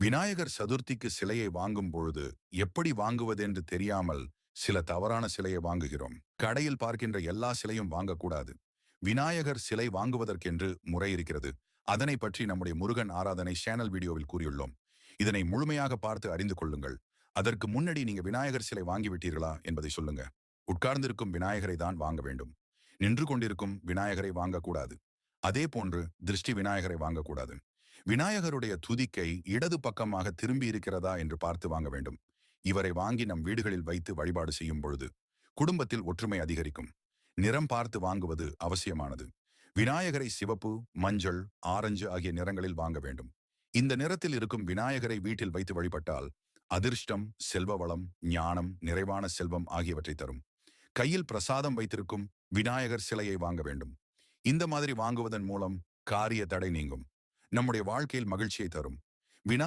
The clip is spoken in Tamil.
விநாயகர் சதுர்த்திக்கு சிலையை வாங்கும் பொழுது எப்படி வாங்குவதென்று தெரியாமல் சில தவறான சிலையை வாங்குகிறோம். கடையில் பார்க்கின்ற எல்லா சிலையும் வாங்கக்கூடாது. விநாயகர் சிலை வாங்குவதற்கென்று முறை இருக்கிறது. அதனை பற்றி நம்முடைய முருகன் ஆராதனை சேனல் வீடியோவில் கூறியுள்ளோம். இதனை முழுமையாக பார்த்து அறிந்து கொள்ளுங்கள். அதற்கு முன்னாடி நீங்க விநாயகர் சிலை வாங்கிவிட்டீர்களா என்பதை சொல்லுங்க. உட்கார்ந்திருக்கும் விநாயகரை தான் வாங்க வேண்டும். நின்று கொண்டிருக்கும் விநாயகரை வாங்கக்கூடாது. அதே போன்று திருஷ்டி விநாயகரை வாங்கக்கூடாது. விநாயகருடைய துதிக்கை இடது பக்கமாக திரும்பி இருக்கிறதா என்று பார்த்து வாங்க வேண்டும். இவரை வாங்கி நம் வீடுகளில் வைத்து வழிபாடு செய்யும் பொழுது குடும்பத்தில் ஒற்றுமை அதிகரிக்கும். நிறம் பார்த்து வாங்குவது அவசியமானது. விநாயகரை சிவப்பு மஞ்சள் ஆரஞ்சு ஆகிய நிறங்களில் வாங்க வேண்டும். இந்த நிறத்தில் இருக்கும் விநாயகரை வீட்டில் வைத்து வழிபட்டால் அதிர்ஷ்டம் செல்வ வளம் ஞானம் நிறைவான செல்வம் ஆகியவற்றை தரும். கையில் பிரசாதம் வைத்திருக்கும் விநாயகர் சிலையை வாங்க வேண்டும். இந்த மாதிரி வாங்குவதன் மூலம் காரிய தடை நீங்கும். நம்முடைய வாழ்க்கையில் மகிழ்ச்சியை தரும். விநாயகர்